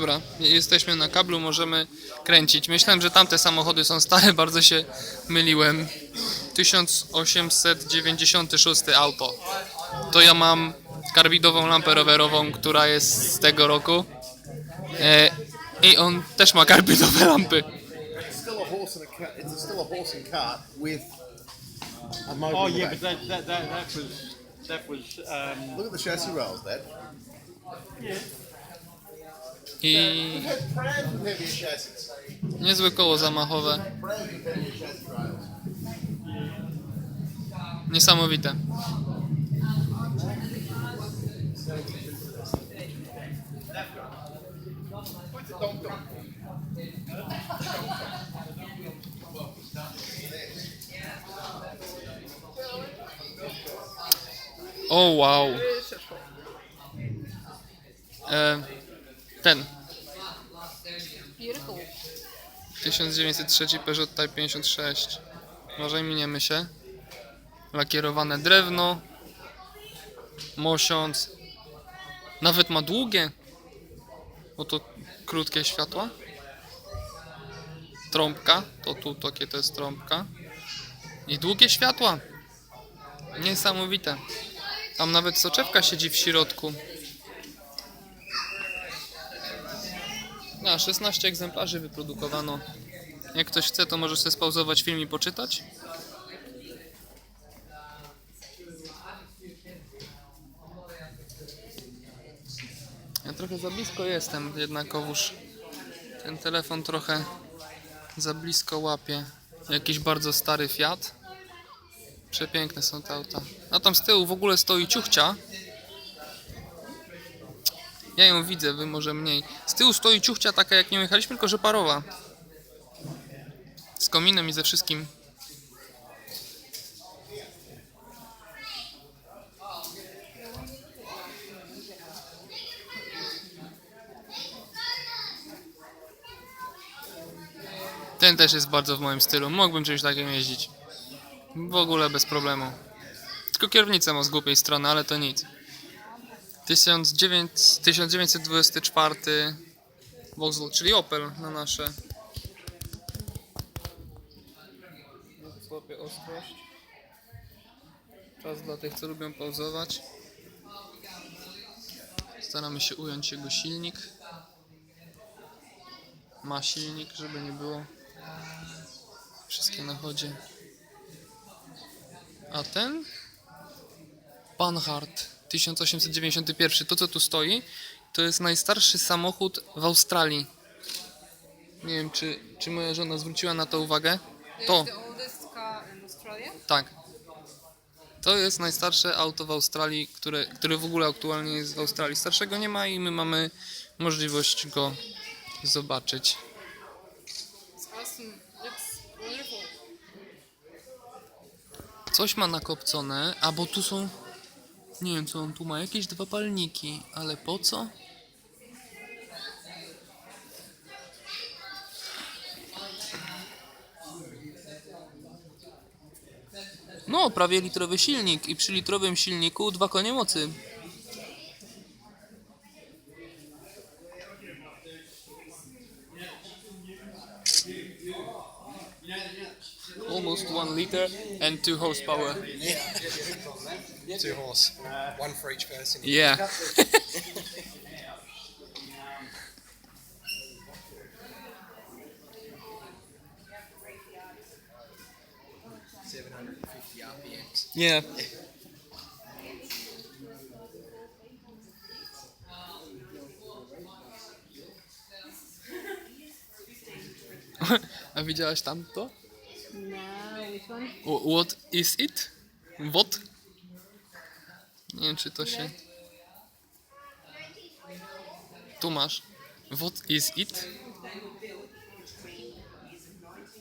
Dobra, jesteśmy na kablu, możemy kręcić. Myślałem, że tamte samochody są stare, bardzo się myliłem. 1896 auto. To ja mam karbidową lampę rowerową, która jest z tego roku. E, I on też ma karbidowe lampy. Oh yeah, back. but that that that, that was that was um, Look at the chassis rails, Dad. I niezłe koło zamachowe. Niesamowite. O wow. E, ten. Beautiful. 1903 Peugeot Type 56. Może miniemy się. Lakierowane drewno. Mosiąc. Nawet ma długie. Oto krótkie światła. Trąbka. To tu takie to jest trąbka. I długie światła. Niesamowite. Tam nawet soczewka siedzi w środku. Na 16 egzemplarzy wyprodukowano. Jak ktoś chce, to może sobie spauzować film i poczytać. Ja trochę za blisko jestem, jednakowoż ten telefon trochę za blisko łapie. Jakiś bardzo stary Fiat. Przepiękne są te auta. A tam z tyłu w ogóle stoi ciuchcia. Ja ją widzę, wy może mniej. Z tyłu stoi ciuchcia taka jak nie jechaliśmy, tylko że parowa. Z kominem i ze wszystkim. Ten też jest bardzo w moim stylu. Mógłbym czymś takim jeździć. W ogóle bez problemu. Tylko kierownicę ma z głupiej strony, ale to nic. 1900 1924 Vauxhall, czyli Opel na nasze. Złapię ostrość. Czas dla tych, co lubią pauzować. Staramy się ująć jego silnik. Ma silnik, żeby nie było. Wszystkie na chodzie. A ten? Panhard 1891. To co tu stoi, to jest najstarszy samochód w Australii. Nie wiem, czy, czy moja żona zwróciła na to uwagę. To, tak. To jest najstarsze auto w Australii, które, które w ogóle aktualnie jest w Australii. Starszego nie ma i my mamy możliwość go zobaczyć. Coś ma nakopcone, a bo tu są. Nie wiem co on tu ma, jakieś dwa palniki, ale po co? No, prawie litrowy silnik i przy litrowym silniku dwa konie mocy. And two horsepower. Two horse, one for each person. Yeah. Seven hundred and fifty RPMs. Yeah. A widziałaś tamto? No, which one? Wh- What is it? What? Nie wiem, czy to się... Tu masz. What is it?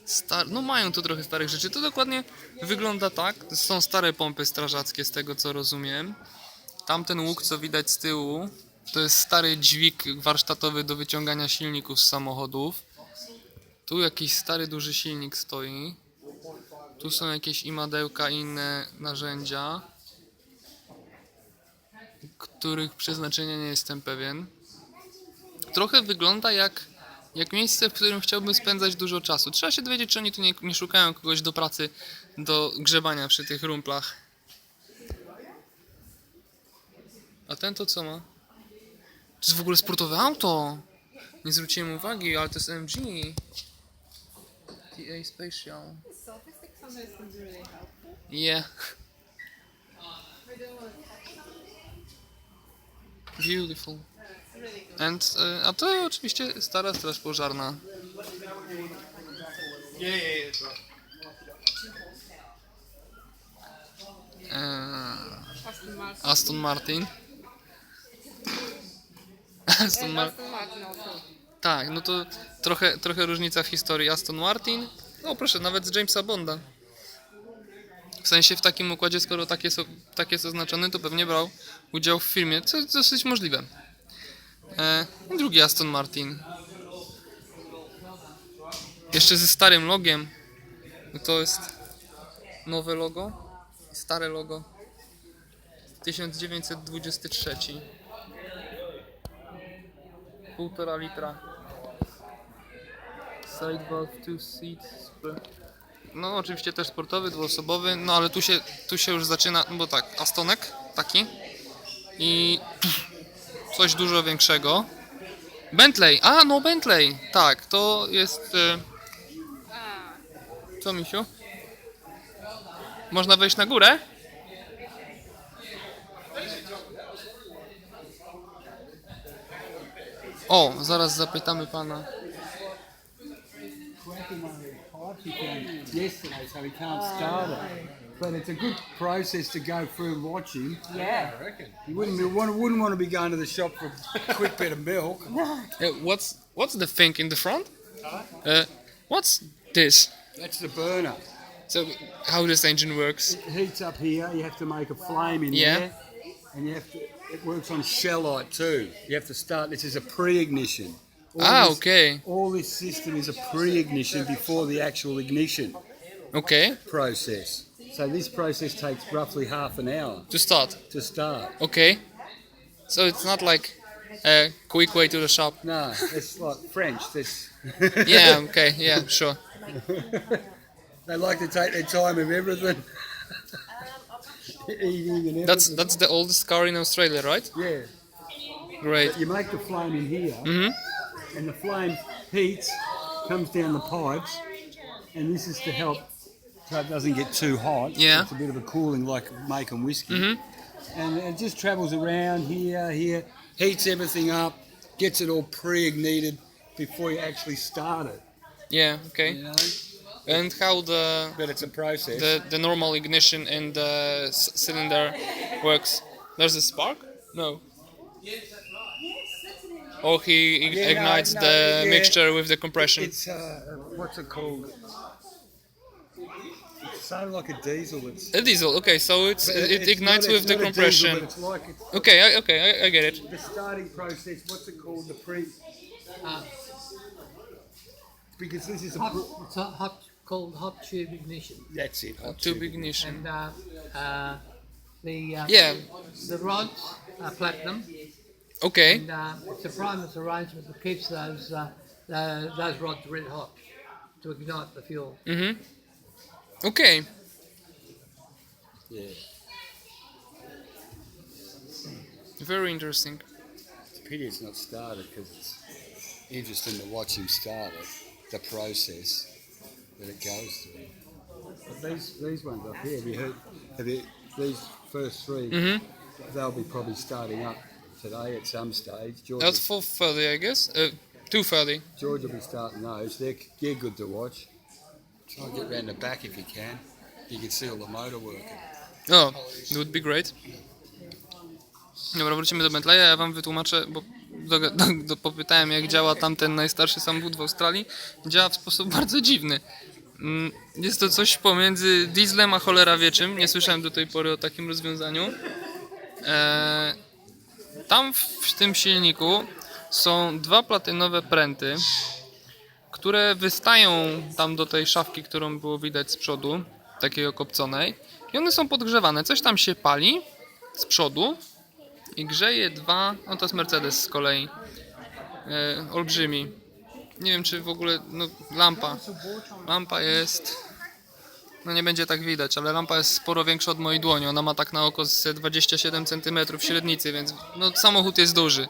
Star... No mają tu trochę starych rzeczy. To dokładnie wygląda tak. Są stare pompy strażackie z tego co rozumiem. Tamten łuk co widać z tyłu to jest stary dźwig warsztatowy do wyciągania silników z samochodów. Tu jakiś stary duży silnik stoi. Tu są jakieś imadełka i inne narzędzia, których przeznaczenia nie jestem pewien. trochę wygląda jak, jak miejsce, w którym chciałbym spędzać dużo czasu. Trzeba się dowiedzieć, czy oni tu nie, nie szukają kogoś do pracy, do grzebania przy tych rumplach. A ten to co ma? To jest w ogóle sportowe auto! Nie zwróciłem uwagi, ale to jest MG. TA Spatial. Selfie sometimes can be really helpful. Yeah. Beautiful. And, y, a to oczywiście stara straż pożarna. Yeah, yeah, yeah. That's right. Eee, Aston Martin. Aston Martin. Aston Mar- Aston Martin also. tak, no to trochę, trochę różnica w historii. Aston Martin. No proszę, nawet z Jamesa Bonda. W sensie w takim układzie, skoro tak jest, tak jest oznaczony, to pewnie brał udział w filmie, co jest dosyć możliwe. E, drugi Aston Martin. Jeszcze ze starym logiem. No To jest nowe logo, stare logo. 1923. Półtora litra. Side valve, two seats. No oczywiście też sportowy, dwuosobowy, no ale tu się, tu się już zaczyna, no bo tak, Astonek taki i coś dużo większego. Bentley, a no Bentley, tak, to jest... Ah, co misiu? Można wejść na górę? O, zaraz zapytamy pana. yesterday, so he can't oh, start it. But it's a good process to go through and watch him. Yeah. I reckon. You wouldn't, be, want, wouldn't want to be going to the shop for a quick bit of milk. Uh, what's what's the thing in the front? Uh, what's this? That's the burner. So how this engine works? It heats up here, you have to make a flame in Yeah. there. And you have to, it works on shellite too. You have to start, this is a pre ignition. All Ah, this- okay, All this system is a pre-ignition before the actual ignition okay. process. So this process takes roughly half an hour To start. to start. Okay. So it's not like a quick way to the shop. No, it's like French. This Yeah. Okay. Yeah. Sure. they like to take their time with everything. Everything. That's that's the oldest car in Australia, right? yeah. Great. You make the flame in here, Mhm. And the flame heats, comes down the pipes, and this is to help so it doesn't get too hot. Yeah. It's a bit of a cooling like making whiskey. Mhm. And it just travels around here, here, heats everything up, gets it all pre-ignited before you actually start it. Yeah. Okay. You know, And how the but it's a process. the the normal ignition in the c- cylinder works? There's a spark? No. Or he Yeah, ignites no, the yeah. mixture with the compression. It's uh, what's it called? It's same like a diesel. It's A diesel. Okay, so it's but it it's ignites not- with the not a diesel, compression. like it's Okay, I, okay, I, I get it. the starting process. What's it called? The pre. Uh, Because this is a. hot, Pre- it's a hot, called hot tube ignition, that's it. hot Tube tube. ignition. and uh, uh, the uh, Yeah. the rods are platinum, Okay. and uh, it's a primus arrangement that keeps those uh, uh, those rods red hot to ignite the fuel. Mhm. Okay. Yeah. Very interesting. It's a pity it's not started because it's interesting to watch him start it, the process that it goes through. But these these ones up here, have you heard? Have you these first 3 Mhm. They'll be probably starting up today at some stage. George, That's will, 430, I guess. Uh, 230. George will be starting those. They're they're good to watch. Try and get round the back if you can. You can see all the motor working. Oh, it would be great. Dobra, wrócimy do Bentleya, ja wam wytłumaczę, bo do, do, do, popytałem jak działa tamten najstarszy samochód w Australii. Działa w sposób bardzo dziwny. Mm, Jest to coś pomiędzy dieslem a cholera wieczym. Nie słyszałem do tej pory o takim rozwiązaniu. Eee, tam w, w tym silniku są dwa platynowe pręty, które wystają tam do tej szafki, którą było widać z przodu, takiej okopconej. I one są podgrzewane. Coś tam się pali z przodu i grzeje dwa. No to jest Mercedes z kolei. e, olbrzymi. Nie wiem czy w ogóle, no lampa, lampa jest, no nie będzie tak widać, ale lampa jest sporo większa od mojej dłoni, ona ma tak na oko z 27 cm średnicy, więc no samochód jest duży.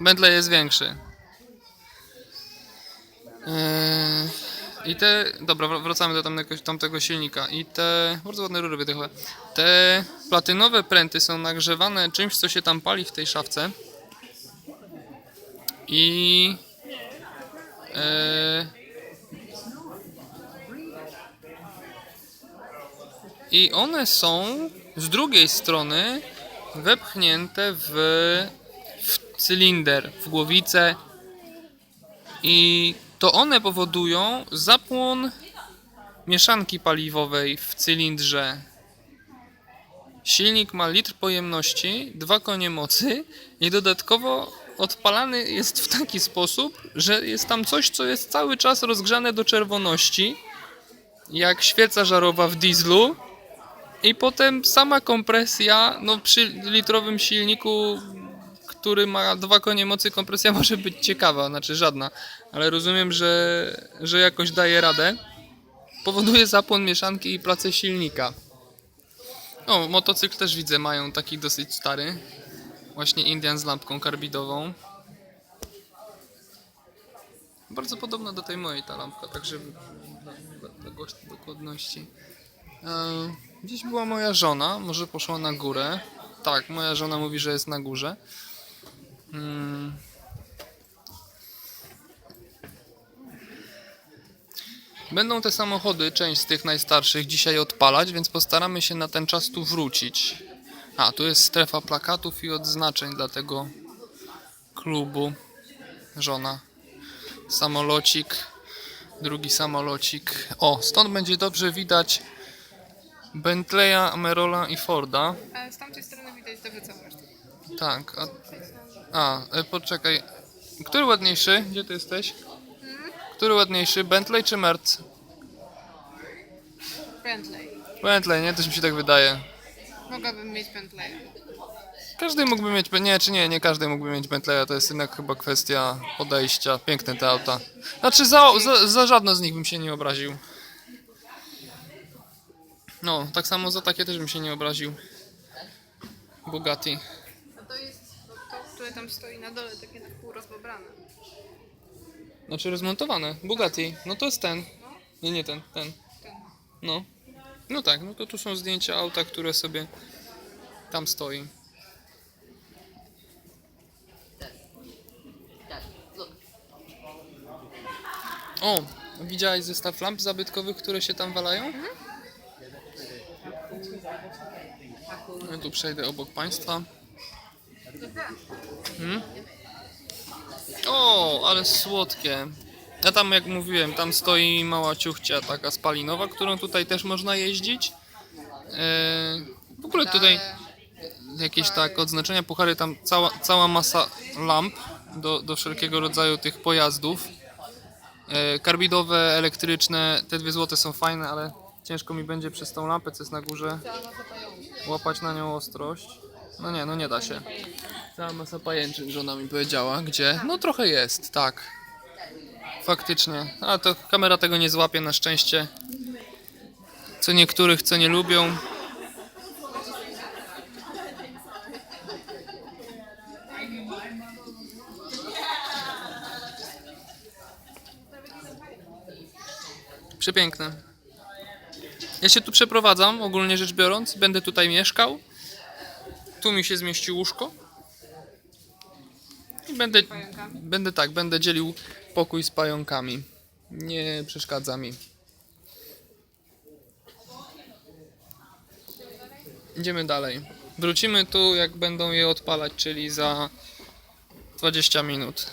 Bentley jest większy. Eee, I te. Dobra, wr- wracamy do tamtego, tamtego silnika. I te. Bardzo ładne rury wydechowe. Te platynowe pręty są nagrzewane czymś, co się tam pali w tej szafce. I. E, I one są z drugiej strony wepchnięte w, w cylinder, w głowicę i to one powodują zapłon mieszanki paliwowej w cylindrze. Silnik ma litr pojemności, dwa konie mocy i dodatkowo odpalany jest w taki sposób, że jest tam coś, co jest cały czas rozgrzane do czerwoności, jak świeca żarowa w dieslu. I potem sama kompresja, no przy litrowym silniku który ma dwa konie mocy, kompresja może być ciekawa, znaczy żadna, ale rozumiem, że, że jakoś daje radę. Powoduje zapłon mieszanki i pracę silnika. O, motocykl też widzę, mają taki dosyć stary. Właśnie Indian z lampką karbidową. Bardzo podobna do tej mojej ta lampka, także dla, dla, dla dokładności. E, gdzieś była moja żona, może poszła na górę. Tak, moja żona mówi, że jest na górze. Mm. Będą te samochody, część z tych najstarszych, dzisiaj odpalać, więc postaramy się na ten czas tu wrócić. A, tu jest strefa plakatów i odznaczeń dla tego klubu. Żona. Samolocik. Drugi samolocik. O, stąd będzie dobrze widać Bentleya, Amerola i Forda. A z tamtej strony widać to całą resztę. Tak, a, a e, poczekaj. Który ładniejszy? Gdzie ty jesteś? Który ładniejszy? Bentley czy Merc? Bentley. Bentley, nie? Też mi się tak wydaje. Mogłabym mieć Bentleya. Każdy mógłby mieć, nie, czy nie, nie każdy mógłby mieć Bentleya, to jest jednak chyba kwestia podejścia. Piękne te auta. Znaczy za, za, za żadno z nich bym się nie obraził. No, tak samo za takie też bym się nie obraził. Bugatti. A to jest to, które tam stoi na dole, takie na pół rozbobrane. Znaczy rozmontowane. Bugatti. No to jest ten. Nie, nie ten, ten. Ten. No. No tak, no to tu są zdjęcia auta, które sobie tam stoi. O, widziałeś zestaw lamp zabytkowych, które się tam walają? Ja tu przejdę obok państwa. Hmm? O, ale słodkie. Ja tam, jak mówiłem, tam stoi mała ciuchcia taka spalinowa, którą tutaj też można jeździć. Eee, w ogóle tutaj jakieś tak odznaczenia, puchary, tam cała, cała masa lamp do, do wszelkiego rodzaju tych pojazdów. Eee, karbidowe, elektryczne, te dwie złote są fajne, ale ciężko mi będzie przez tą lampę, co jest na górze, łapać na nią ostrość. No nie, no nie da się. Cała masa pajęczyn, żona mi powiedziała. Gdzie? No trochę jest, tak. Faktycznie. A to kamera tego nie złapie na szczęście. Co niektórych, co nie lubią. Przepiękne. Ja się tu przeprowadzam, ogólnie rzecz biorąc. Będę tutaj mieszkał. Tu mi się zmieści łóżko. I będę, będę tak, będę dzielił pokój z pająkami. Nie przeszkadza mi. Idziemy dalej. Wrócimy tu, jak będą je odpalać, czyli za 20 minut.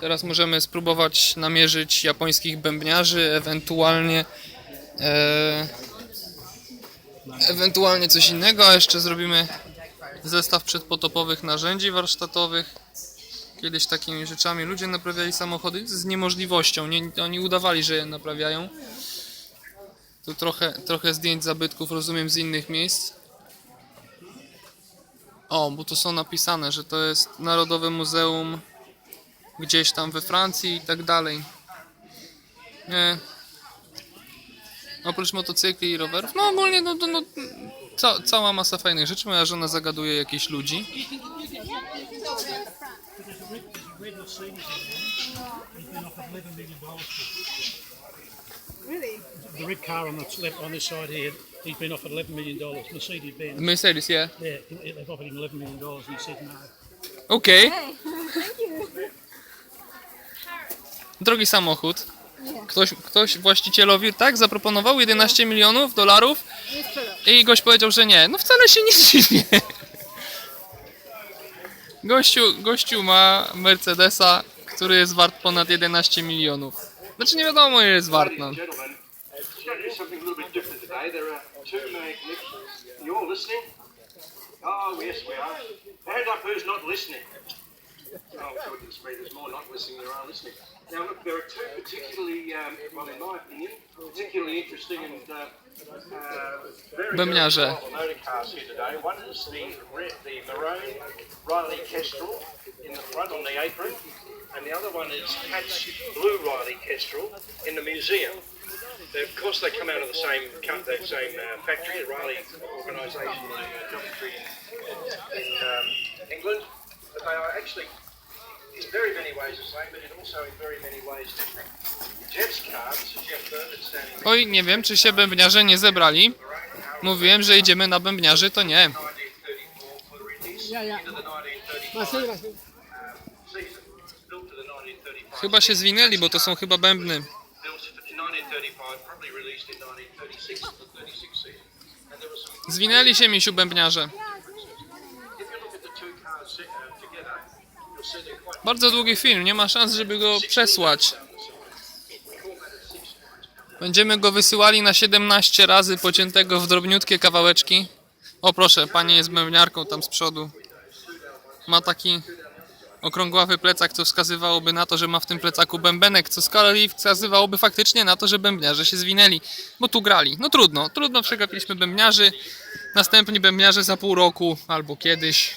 Teraz możemy spróbować namierzyć japońskich bębniarzy, ewentualnie ewentualnie coś innego, a jeszcze zrobimy zestaw przedpotopowych narzędzi warsztatowych. Kiedyś takimi rzeczami ludzie naprawiali samochody z niemożliwością. Nie, oni udawali, że je naprawiają. Tu trochę, trochę zdjęć zabytków, rozumiem, z innych miejsc. O, bo tu są napisane, że to jest Narodowe Muzeum gdzieś tam we Francji i tak dalej. Nie. Oprócz motocykli i rowerów, no ogólnie no, no, no ca, cała masa fajnych rzeczy. Moja żona zagaduje jakichś ludzi. The red car on the left on this side here, he's been offered eleven million dollars. Mercedes Benz. Mercedes, yeah. Yeah, they've offered him eleven million dollars, and he said no. Okej. Drogi samochód. Ktoś, ktoś właścicielowi tak zaproponował 11 milionów dolarów i gość powiedział, że nie. No wcale się nie dziwię. Gościu, gościu ma Mercedesa, który jest wart ponad 11 milionów. Znaczy nie wiadomo ile jest wart, no. Gentlemen, uh, we're going to do something a little bit different today. There are two magnificent. You all listening? Oh, yes, we are. Hand up who's not listening. Oh, goodness me, there's more not listening than there are listening. Now, look, there are two particularly, um, well, in my opinion, particularly interesting and uh, uh, very, powerful motor cars here today. One is the, the maroon Riley Kestrel in the front on the apron, and the other one is Cat's blue Riley Kestrel in the museum. They, of course, they come out of the same that same uh, factory, the Riley organisation in uh, Coventry in, in um, England, but they are actually in very many ways the same, but in also in very many ways different. Jeff's car, this is Jeff Burnett standing there, Oj, nie wiem, czy się bębniarze nie zebrali. Mówiłem, że idziemy na bębniarzy, to nie. 1934 for the release Yeah, yeah. into the 1935 I see, I see. season. Built to the 1935 Chyba się zwinęli, bo to są chyba bębny. built in 1935, probably released in 1936 to the 36 season. And there was some Zwinęli się, misiu bębniarze. If you look at the two cars uh, together, you'll see they're quite Bardzo długi film, nie ma szans, żeby go przesłać. Będziemy go wysyłali na 17 razy pociętego w drobniutkie kawałeczki. O proszę, pani jest bębniarką tam z przodu. Ma taki okrągławy plecak, co wskazywałoby na to, że ma w tym plecaku bębenek, co z kolei wskazywałoby faktycznie na to, że bębniarze się zwinęli, bo tu grali. No trudno, trudno przegapiliśmy bębniarzy. Następni bębniarze za pół roku albo kiedyś.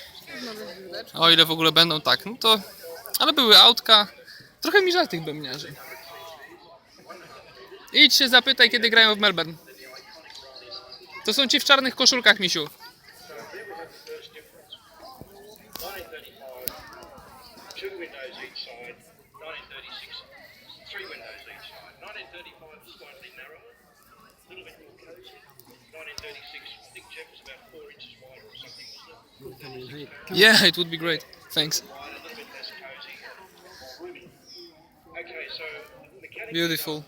O ile w ogóle będą tak, no to... Ale były autka. Trochę mi żal tych bębniarzy. Idź się zapytaj, kiedy grają w Melbourne. To są ci w czarnych koszulkach, misiu. 1935, two windows each side. 1936, three windows each side. 1935 was slightly narrower, Yeah, it would be great. Thanks. Beautiful.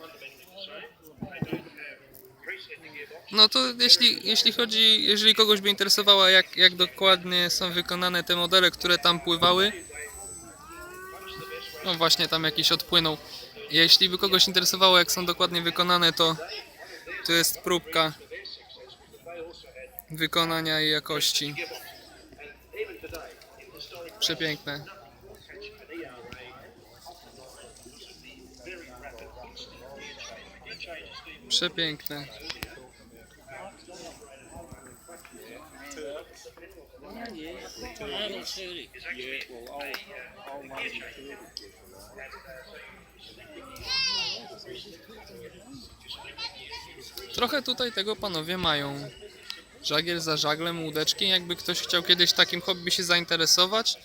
No to jeśli, jeśli chodzi, jeżeli kogoś by interesowała jak, jak dokładnie są wykonane te modele, które tam pływały, no właśnie tam jakiś odpłynął. Jeśli by kogoś interesowało jak są dokładnie wykonane, to to jest próbka wykonania i jakości. Przepiękne. Przepiękne. Trochę tutaj tego panowie mają. Żagiel za żaglem, łódeczki. Jakby ktoś chciał kiedyś takim hobby się zainteresować,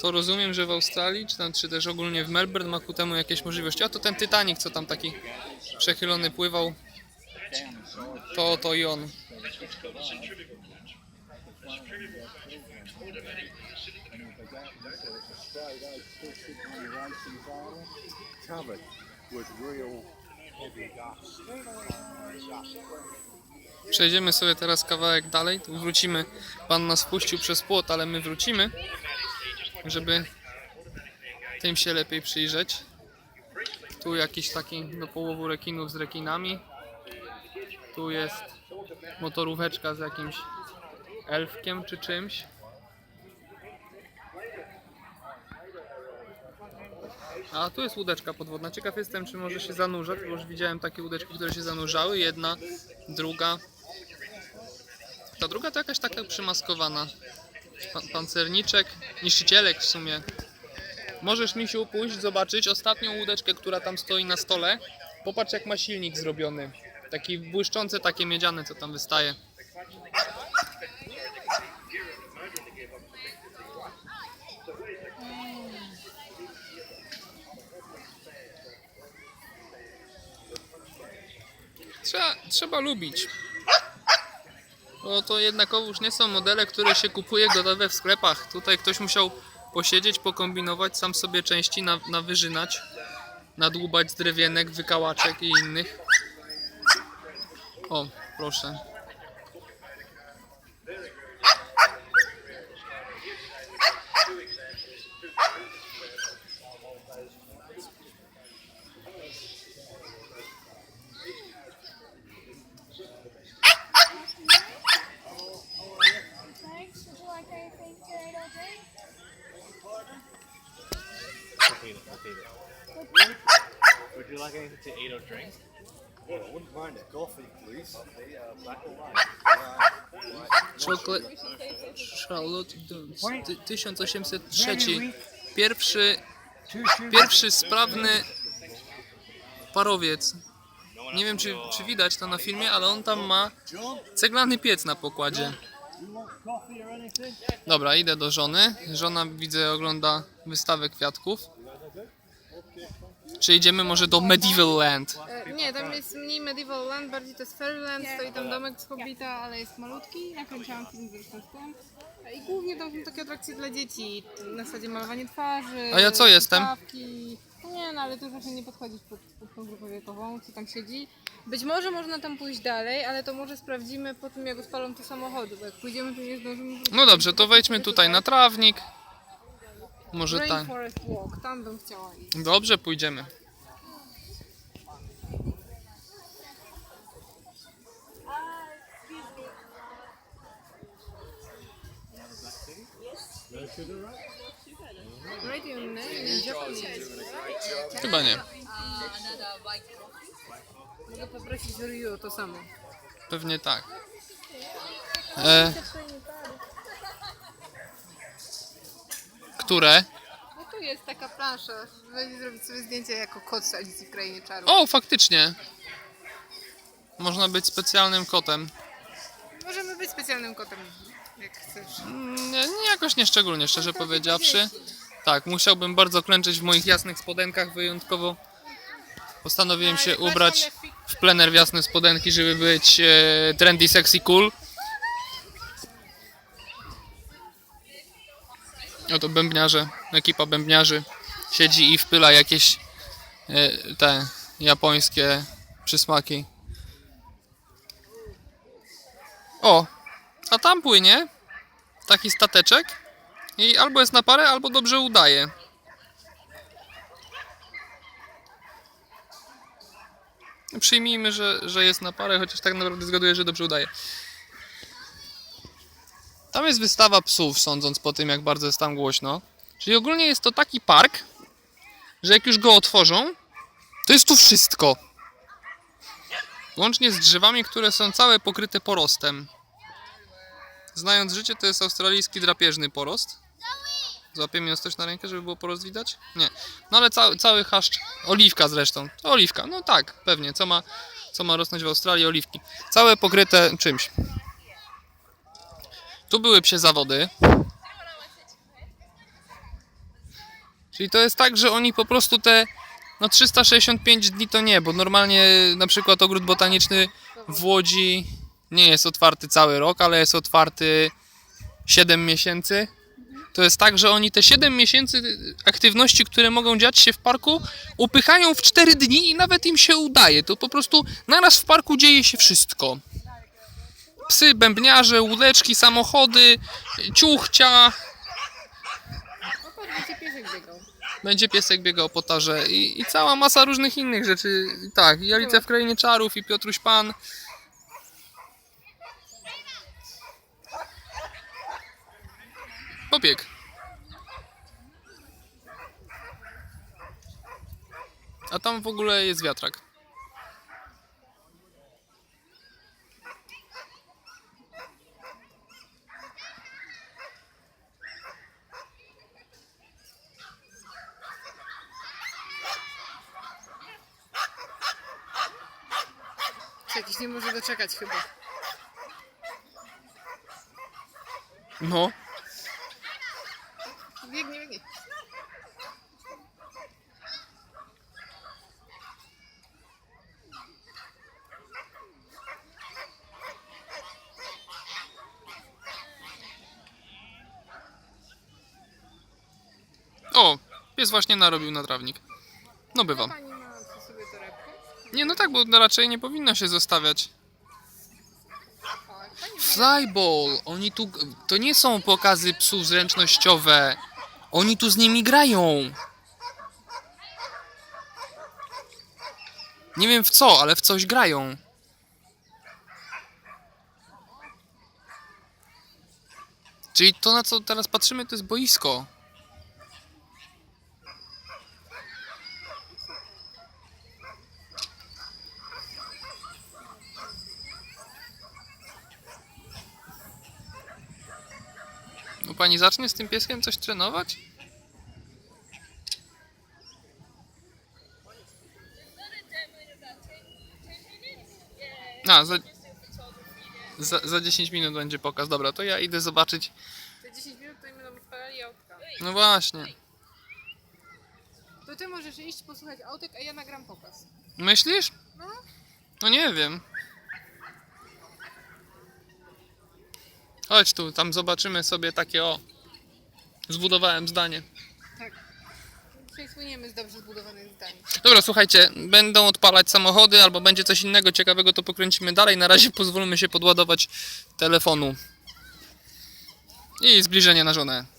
to rozumiem, że w Australii, czy, tam, czy też ogólnie w Melbourne ma ku temu jakieś możliwości. A to ten Titanic, co tam taki przechylony pływał. To, to i on. Covered Przejdziemy sobie teraz kawałek dalej. Tu wrócimy. Pan nas puścił przez płot, ale my wrócimy, żeby tym się lepiej przyjrzeć. Tu jakiś taki do połowu rekinów z rekinami. Tu jest motoróweczka z jakimś elfkiem czy czymś. A tu jest łódeczka podwodna. Ciekaw jestem, czy może się zanurzać, bo już widziałem takie łódeczki, które się zanurzały. Jedna, druga. Ta druga to jakaś taka przymaskowana. Pan, pancerniczek, niszczycielek w sumie. Możesz mi się pójść, zobaczyć ostatnią łódeczkę, która tam stoi na stole. Popatrz jak ma silnik zrobiony. Taki błyszczący, takie miedziane, co tam wystaje. Trzeba, trzeba lubić. Bo to jednakowoż nie są modele, które się kupuje gotowe w sklepach. Tutaj ktoś musiał posiedzieć, pokombinować, sam sobie części na, nawyżynać, nadłubać z drewienek, wykałaczek i innych. O, proszę. Thanks. Would you like anything to eat or drink? Would you like anything to eat or drink? Well, I wouldn't mind a coffee, please. Charlotte Dons. Ty- 1803. Pierwszy, pierwszy sprawny parowiec. Nie wiem, czy, czy widać to na filmie, ale on tam ma ceglany piec na pokładzie. Dobra, idę do żony. Żona, widzę, ogląda wystawę kwiatków. Czy idziemy może do Medieval Land? E, Nie, tam jest mniej Medieval Land, bardziej to jest Fairyland, stoi tam domek z Hobbita, ale jest malutki. Nakręciłam film zresztą z tym. E, I głównie tam są takie atrakcje dla dzieci, na zasadzie malowanie twarzy. A ja co jestem? Kawki. Nie, no ale to już raczej nie podchodzić pod, pod tą grupę wiekową, co tam siedzi. Być może można tam pójść dalej, ale to może sprawdzimy po tym, jak odpalą te samochody, bo jak pójdziemy, to nie zdążymy wrócić. No dobrze, to wejdźmy tutaj na trawnik. Może tak. Rainforest Walk, tam bym chciała iść. Dobrze, pójdziemy. Write your name in Japanese. Chyba nie. Mogę poprosić Ryu to samo. Pewnie tak. E, które? No tu jest taka plansza. Będzie zrobić sobie zdjęcie jako kot z Alicji w Krainie Czarów. O, faktycznie. Można być specjalnym kotem. Możemy być specjalnym kotem, jak chcesz. Nie, nie jakoś nieszczególnie, szczerze powiedziawszy. Tak, musiałbym bardzo klęczeć w moich jasnych spodenkach wyjątkowo. Postanowiłem się ubrać w plener w jasne spodenki, żeby być e, trendy, sexy, cool. Oto bębniarze, ekipa bębniarzy siedzi i wpyla jakieś e, te japońskie przysmaki. O, a tam płynie taki stateczek i albo jest na parę, albo dobrze udaje. Przyjmijmy, że, że jest na parę, chociaż tak naprawdę zgaduję, że dobrze udaje. Tam jest wystawa psów, sądząc po tym, jak bardzo jest tam głośno. Czyli ogólnie jest to taki park, że jak już go otworzą, to jest tu wszystko. Łącznie z drzewami, które są całe pokryte porostem. Znając życie, to jest australijski drapieżny porost. Złapiemy ją też na rękę, żeby było porost widać? Nie. No ale cały, cały haszcz. Oliwka zresztą. To oliwka. No tak, pewnie. Co ma, co ma rosnąć w Australii? Oliwki. Całe pokryte czymś. Tu były psie zawody. Czyli to jest tak, że oni po prostu te no 365 dni to nie, bo normalnie na przykład ogród botaniczny w Łodzi nie jest otwarty cały rok, ale jest otwarty 7 miesięcy. To jest tak, że oni te 7 miesięcy aktywności, które mogą dziać się w parku, upychają w 4 dni i nawet im się udaje. To po prostu naraz w parku dzieje się wszystko. Psy, bębniarze, łódeczki, samochody, ciuchcia, będzie piesek biegał. będzie piesek biegał po tarze i, i cała masa różnych innych rzeczy. Tak, i Alicja w Krainie Czarów i Piotruś Pan. Pobieg. A tam w ogóle jest wiatrak. Się nie może doczekać chyba. No. Biegnie, biegnie. O, pies właśnie narobił na trawnik. No bywa. Nie, no tak, bo raczej nie powinno się zostawiać. Flyball! Oni tu. To nie są pokazy psów zręcznościowe. Oni tu z nimi grają. Nie wiem w co, ale w coś grają. Czyli to, na co teraz patrzymy, to jest boisko. No pani zacznie z tym pieskiem coś trenować? A, za, za, za 10 minut będzie pokaz. Dobra, to ja idę zobaczyć. Te 10 minut to im będą odpalali autka. No właśnie. To ty możesz iść posłuchać autek, a ja nagram pokaz. Myślisz? No. No nie wiem. Chodź tu, tam zobaczymy sobie takie o. Zbudowałem zdanie. Tak. Dzisiaj słyniemy z dobrze zbudowanych zdań. Dobra, słuchajcie, będą odpalać samochody albo będzie coś innego ciekawego, to pokręcimy dalej. Na razie pozwólmy się podładować telefonu. I zbliżenie na żonę.